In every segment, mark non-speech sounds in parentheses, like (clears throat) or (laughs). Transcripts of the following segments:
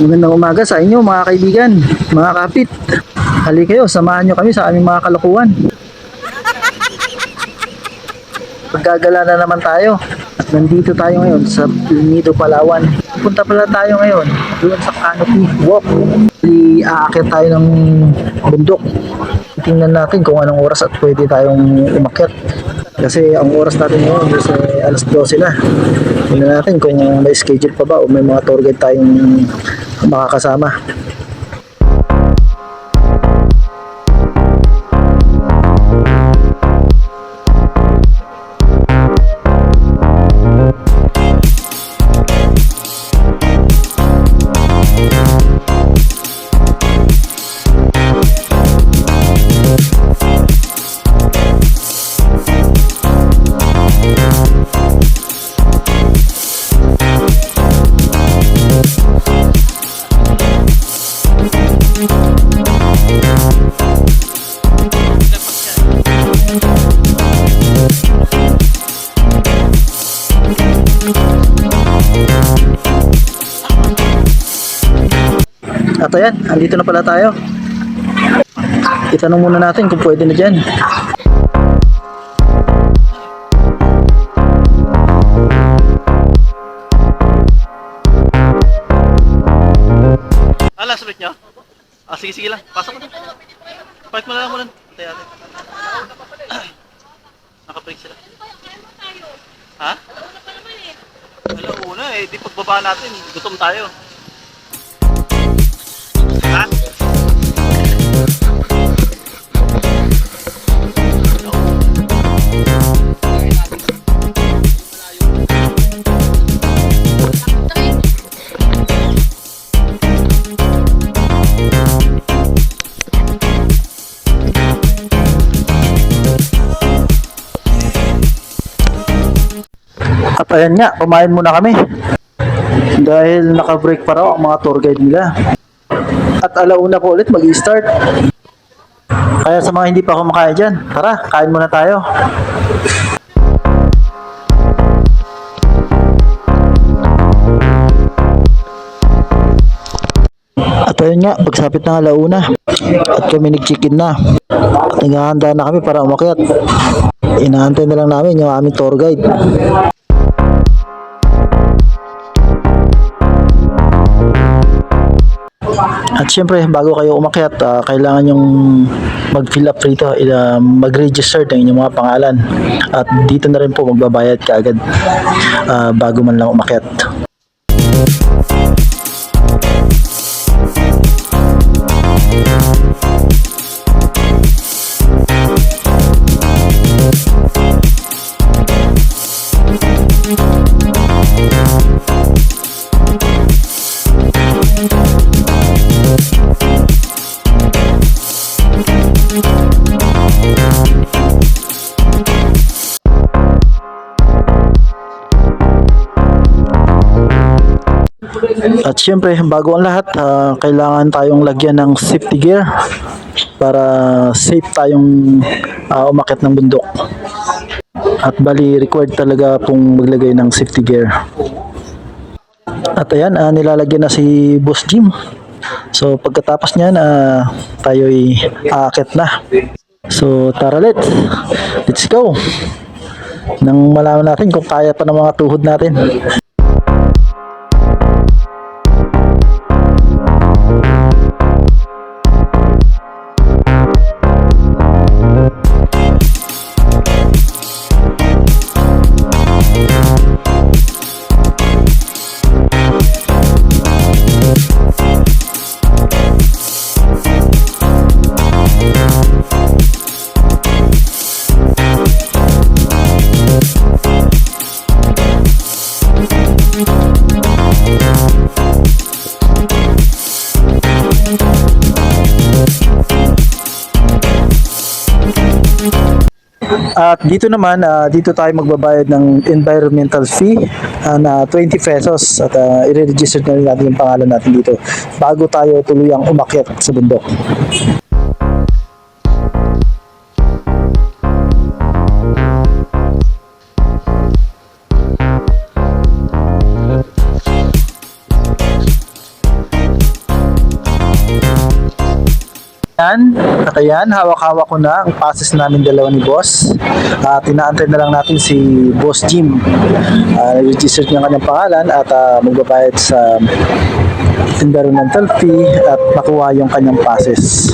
Magandang umaga sa inyo mga kaibigan, mga kapit. Hali kayo, samahan nyo kami sa aming mga kalokohan. Paggagala na naman tayo. At nandito tayo ngayon sa Nido, Palawan. Punta pala tayo ngayon doon sa Canopy Walk. Di aakit tayo ng bundok. Tingnan natin kung anong oras at pwede tayong umakyat. Kasi ang oras natin ngayon is alas 12 na. Tingnan natin kung may schedule pa ba o may mga tour guide tayong makakasama. At ayan, andito na pala tayo. Itanong muna natin kung pwede na dyan. Ala, sabit nyo? Ah, sige, sige lang. Pasok mo na. Park mo na lang muna. Antay ate. (clears throat) Naka-break sila. Ha? Wala, una eh. Di pagbaba natin, gutom tayo. At ayan nga, kumain muna kami. Dahil naka-break pa raw ang mga tour guide nila. At alauna po ulit mag-start. Kaya sa mga hindi pa kumakain dyan, tara, kain muna tayo. At ayun nga, pagsapit ng alauna, at kami nag-chicken na. At naghahanda na kami para umakyat. Inaantay na lang namin yung aming tour guide. Syempre, bago kayo umakyat, ah, kailangan yung mag-fill up rito, ila- mag-register ng inyong mga pangalan. At dito na rin po magbabayad ka agad ah, bago man lang umakyat. Syempre, bago ang lahat, ah, kailangan tayong lagyan ng safety gear para safe tayong ah, umakyat ng bundok. At bali, required talaga pong maglagay ng safety gear. At ayan, ah, nilalagyan na si Boss Jim. So pagkatapos niyan, ah, tayo'y aakyat na. So tara let's, let's go. Nang malaman natin kung kaya pa ng mga tuhod natin. At dito naman, uh, dito tayo magbabayad ng environmental fee uh, na 20 pesos at uh, i-register na rin natin yung pangalan natin dito bago tayo tuluyang umakyat sa bundok. Yan at ayan, hawak-hawak ko na ang passes namin dalawa ni Boss. At inaantay na lang natin si Boss Jim. Uh, register niya ang kanyang pangalan at ah, magbabayad sa environmental fee at makuha yung kanyang passes.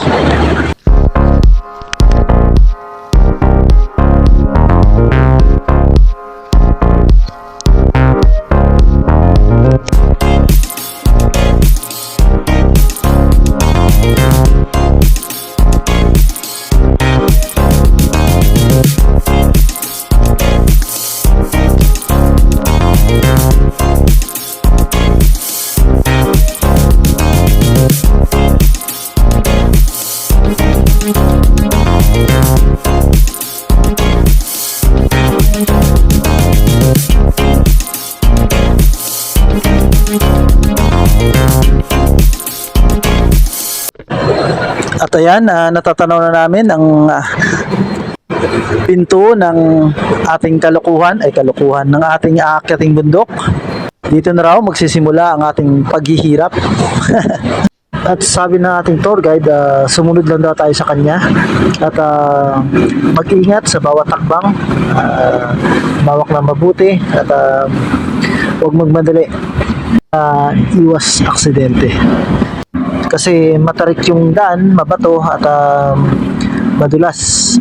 Ayan, ah, natatanaw na namin ang ah, pinto ng ating kalukuhan, ay kalukuhan ng ating aakyating bundok. Dito na raw magsisimula ang ating paghihirap. (laughs) At sabi ng ating tour guide, ah, sumunod lang daw tayo sa kanya. At ah, mag-ingat sa bawat takbang, uh, mawak na mabuti. At ah, huwag magmadali, Ah, iwas aksidente kasi matarik yung daan, mabato at um, madulas.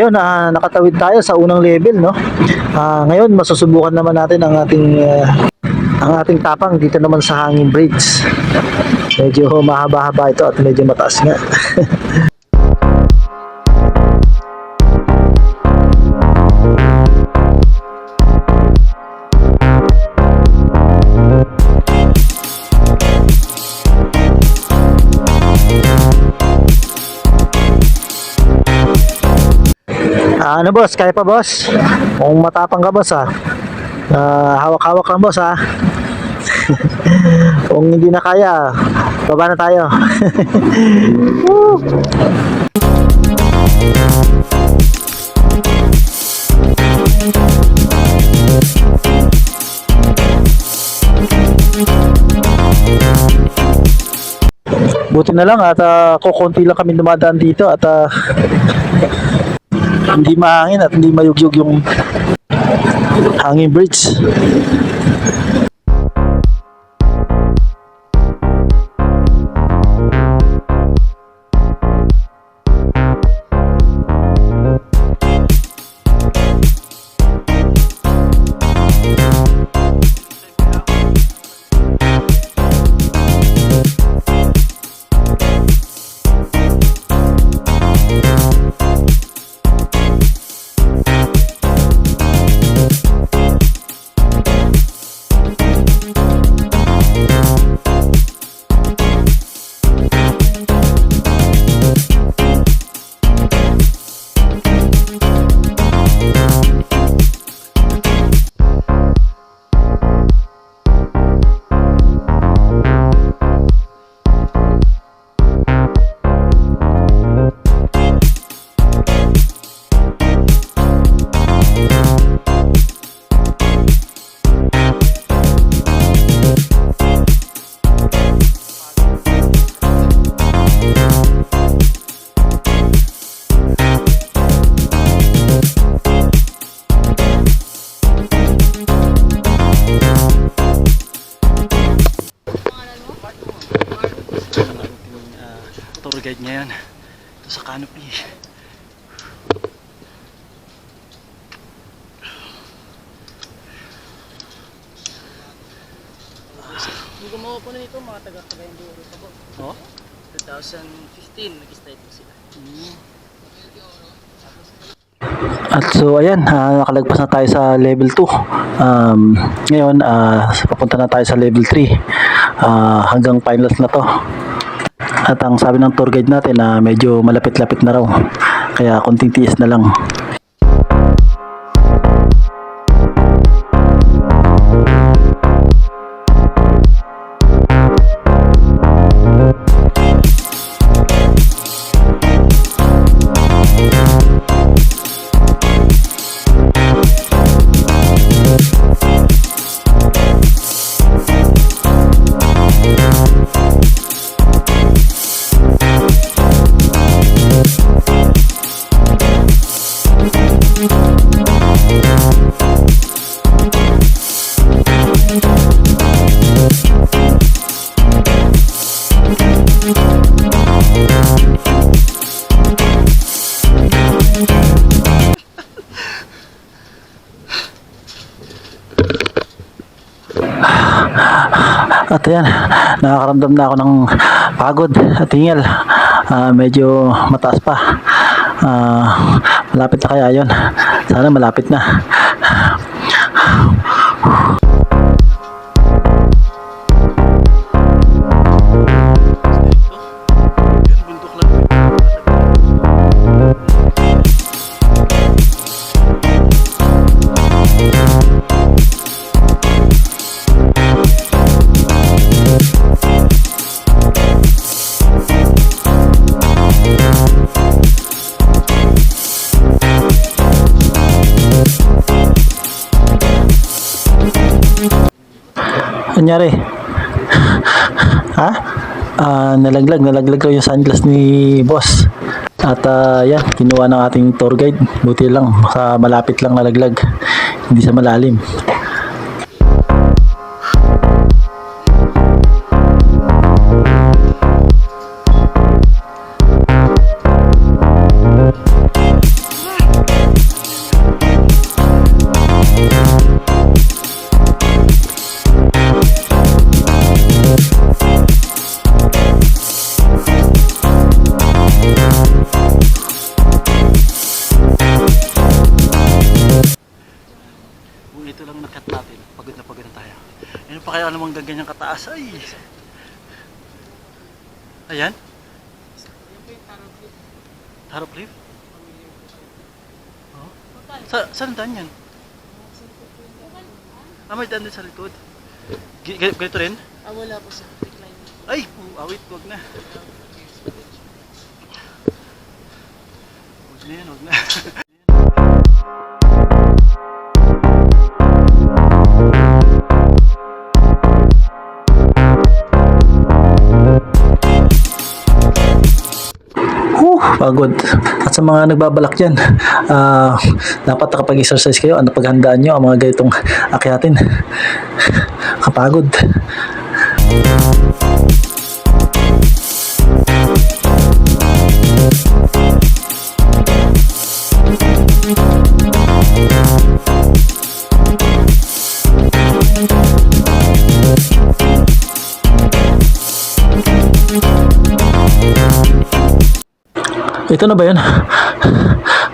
Ayun, na nakatawid tayo sa unang level, no? Ah, ngayon, masusubukan naman natin ang ating ah, ang ating tapang dito naman sa hanging bridge. Medyo mahaba-haba ito at medyo mataas nga. (laughs) Ano boss, kaya pa boss? Kung matapang ka boss ah. Ah, hawak-hawak lang boss ah. (laughs) Kung hindi na kaya, baba na tayo. (laughs) Buti na lang at uh, kukunti lang kami dumadaan dito at ah, hindi mahangin at hindi mayugyog yung hanging bridge. Yung gumawa po na nito, mga taga Cagayan pa po. Oh? 2015, nag-start po sila. At so ayan, ah, nakalagpas na tayo sa level 2. Um, ngayon, ah, papunta na tayo sa level 3. Ah, hanggang finals na to. At ang sabi ng tour guide natin na medyo malapit-lapit na raw. Kaya konting tiis na lang. Nakakaramdam na ako ng pagod at hingal. Ah, medyo mataas pa. Ah, malapit na kaya yon. Sana malapit na. Anyari? (laughs) ha? Ah, nalaglag, nalaglag raw yung sunglass ni boss. At ah, yan, kinuha ng ating tour guide. Buti lang, sa malapit lang nalaglag. Hindi sa malalim. Kataas? Ay! Ayan? Taro Cliff? Oh. Sa, saan daan yan? Ah, may daan din sa likod. G- g- ganito rin? Ah, wala po sa decline. Ay! pu- Awit, wag na. Wag na yan, wag na. (laughs) pagod. At sa mga nagbabalak dyan, ah, dapat nakapag-exercise kayo. Ano paghandaan nyo ang mga ganitong akyatin. Kapagod. Ito na ba yun?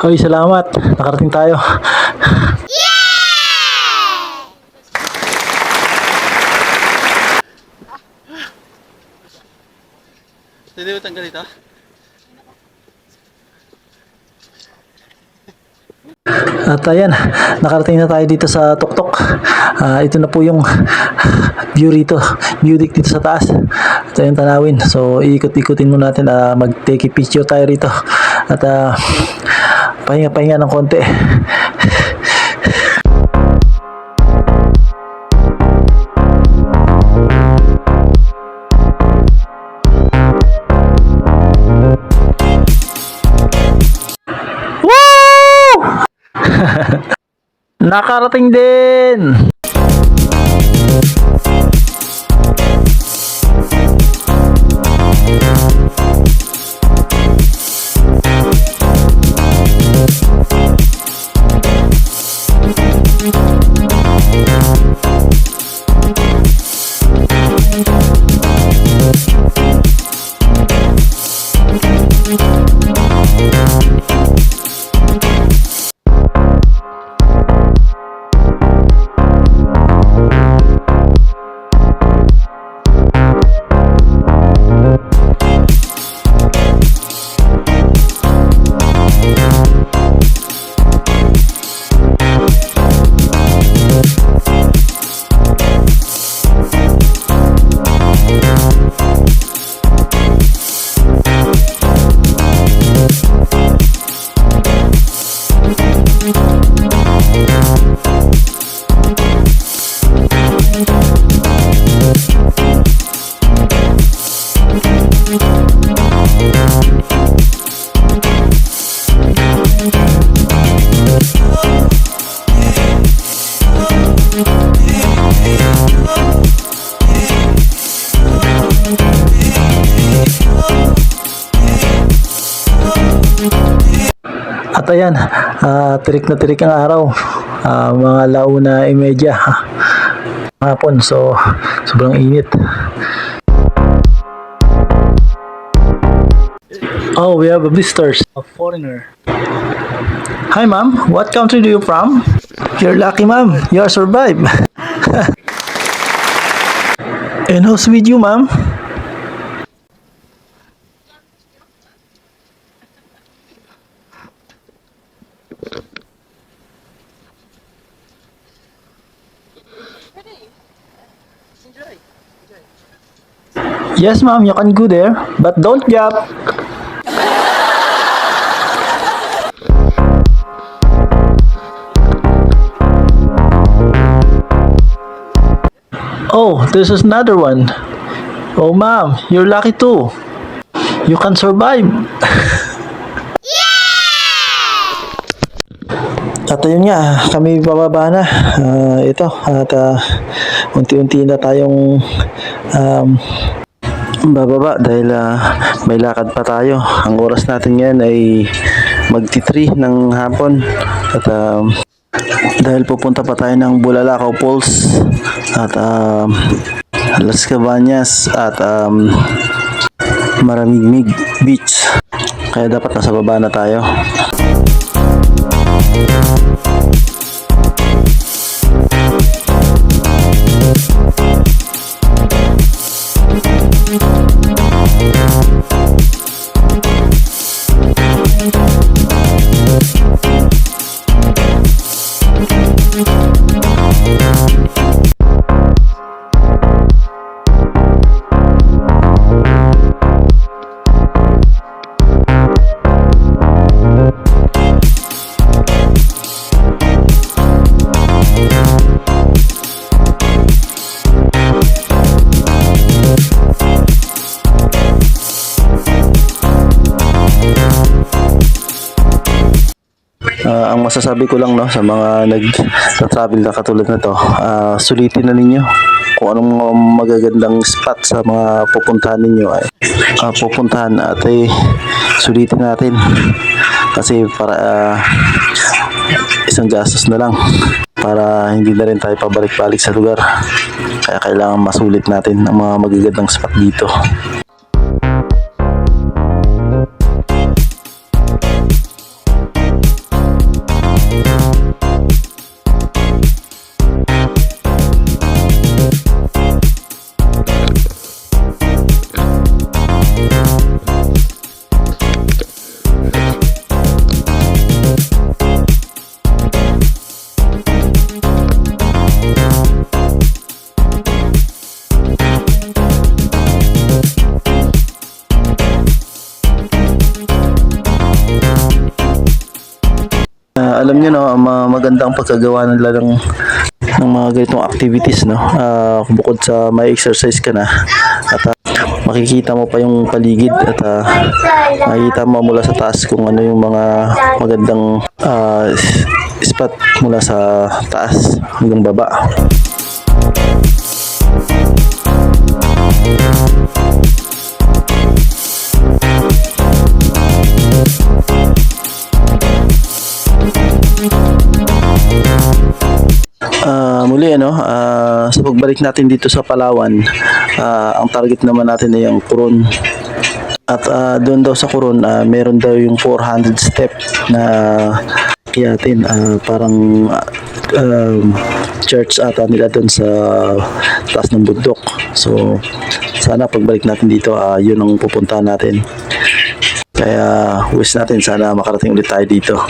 Hoy, salamat. Nakarating tayo. Pwede mo tanggal ito? At ayan, nakarating na tayo dito sa Tuktok. Ah, ito na po yung view rito, view dito sa taas. Ito yung tanawin. So, iikot-ikutin mo natin, ah, mag-take picture tayo rito. At ah, pahinga-pahinga ng konti. Nakarating din! At ayan, ah, tirik na tirik ang araw. Ah, mga launa imedya. Hapon, so sobrang init. Oh, we have a visitors, a foreigner. Hi ma'am, what country do you from? You're lucky ma'am, you are survived. (laughs) And who's with you ma'am? Yes ma'am, you can go there, but don't jump. Oh, this is another one. Oh ma'am, you're lucky too. You can survive. At ayun nga, kami bababa na. Ah, ito, at ah, unti-unti na tayong um, bababa dahil ah, may lakad pa tayo. Ang oras natin ngayon ay magti-3 ng hapon. At um, dahil pupunta pa tayo ng Bulalakaw Falls at um, Las Cabañas at um, Maramigmig Beach. Kaya dapat nasa baba na tayo. Ang masasabi ko lang no sa mga nag-travel na katulad na to, ah, sulitin na ninyo kung anong magagandang spot sa mga pupuntahan ninyo ay ah, pupuntahan at ay sulitin natin. Kasi para ah, isang gastos na lang para hindi na rin tayo pabalik-balik sa lugar. Kaya kailangan masulit natin ang mga magagandang spot dito no, ang pagkagawa nila ng ng mga ganitong activities no. Ah, bukod sa may exercise ka na at ah, makikita mo pa yung paligid at ah, makikita mo mula sa taas kung ano yung mga magandang s- spot mula sa taas hanggang baba. Muli ano, ah, sa pagbalik natin dito sa Palawan, ah, ang target naman natin ay ang Coron. At ah, doon daw sa Coron, ah, meron daw yung 400 step na kiyatin. Ah, parang ah, um, church ata nila doon sa taas ng bundok. So, sana pagbalik natin dito, ah, yun ang pupuntahan natin. Kaya wish natin sana makarating ulit tayo dito.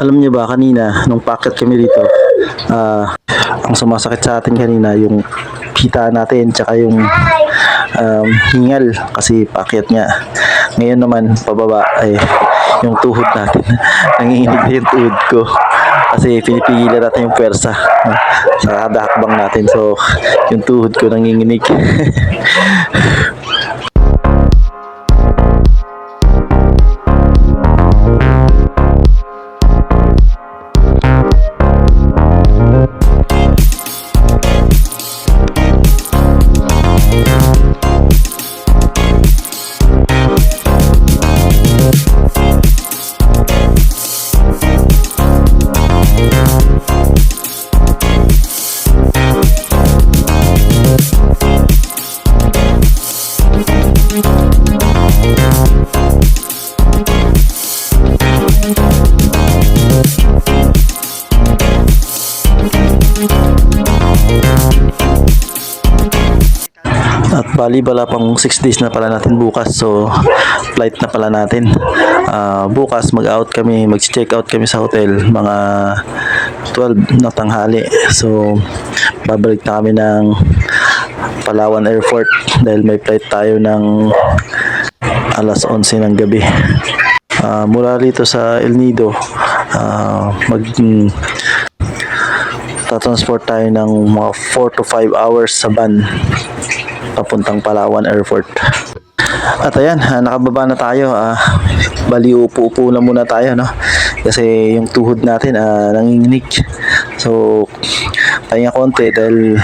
Alam niyo ba kanina nung packet kami dito, ah, ang sumasakit sa atin kanina yung kita natin tsaka yung um, hingal kasi packet nga. Ngayon naman pababa ay yung tuhod natin. (laughs) Nanginginig na yung tuhod ko kasi pinipigilan natin yung pwersa sa kada natin. So yung tuhod ko nanginginig. (laughs) bali bala pang 6 days na pala natin bukas. So flight na pala natin. Ah, bukas mag-out kami, mag-check out kami sa hotel mga 12 na tanghali. So babalik na kami ng Palawan Airport dahil may flight tayo ng alas 11 ng gabi. Ah, mula rito sa El Nido, ah, mag tatransport tayo ng mga 4 to 5 hours sa van papuntang Palawan Airport. At ayan, ah, nakababa na tayo. Ah, bali upo-upo na muna tayo, no? Kasi yung tuhod natin ah, nanginginig. So, pahinga konti dahil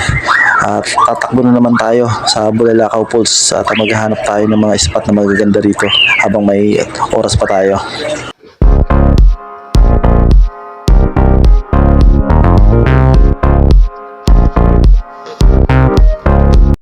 ah, tatakbo na naman tayo sa Bulalakaw Falls at maghahanap tayo ng mga spot na magaganda rito habang may oras pa tayo.